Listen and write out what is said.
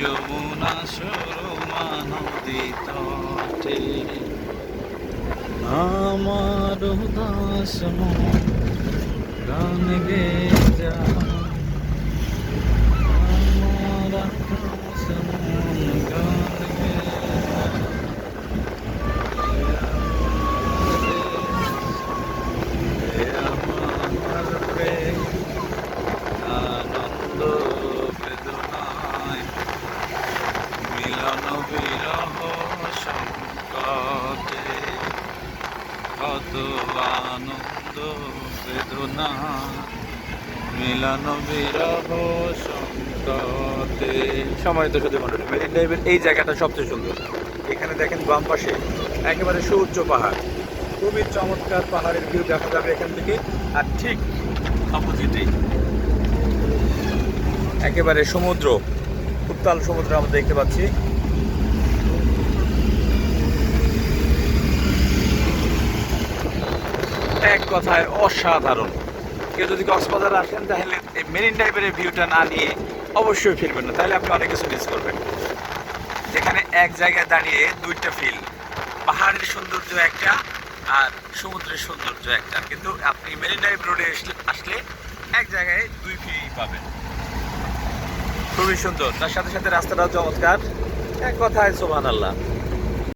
যমুনা সুরমা নদী তটে আমার উদাস মন গে যায়। বিরহ সংকটে কত আনন্দ বেদনা মিলন বিরহ সংকটে সময় তো শুধু মন্ডলী মেরিন ড্রাইভের এই জায়গাটা সবচেয়ে সুন্দর। এখানে দেখেন বাম পাশে একেবারে সুউচ্চ পাহাড়। খুবই চমৎকার পাহাড়ের ভিউ দেখা যাবে এখান থেকে। আর ঠিক অপোজিটেই একেবারে সমুদ্র, উত্তাল সমুদ্র আমরা দেখতে পাচ্ছি। এক কথায় অসাধারণ। কেউ যদি কক্সবাজার আসেন, তাহলে এই মেরিন ড্রাইভের ভিউটা না নিয়ে অবশ্যই ফিরবেন না। তাহলে আপনি অনেক কিছু মিস করবেন। যেখানে এক জায়গায় দাঁড়িয়ে দুইটা ফিল পাহাড়ের সৌন্দর্য একটা আর সমুদ্রের সৌন্দর্য একটা। কিন্তু আপনি মেরিন ড্রাইভ রোডে আসলে এক জায়গায় দুই ফিল পাবেন। খুবই সুন্দর। তার সাথে সাথে রাস্তাটাও চমৎকার। এক কথায় সোভান আল্লাহ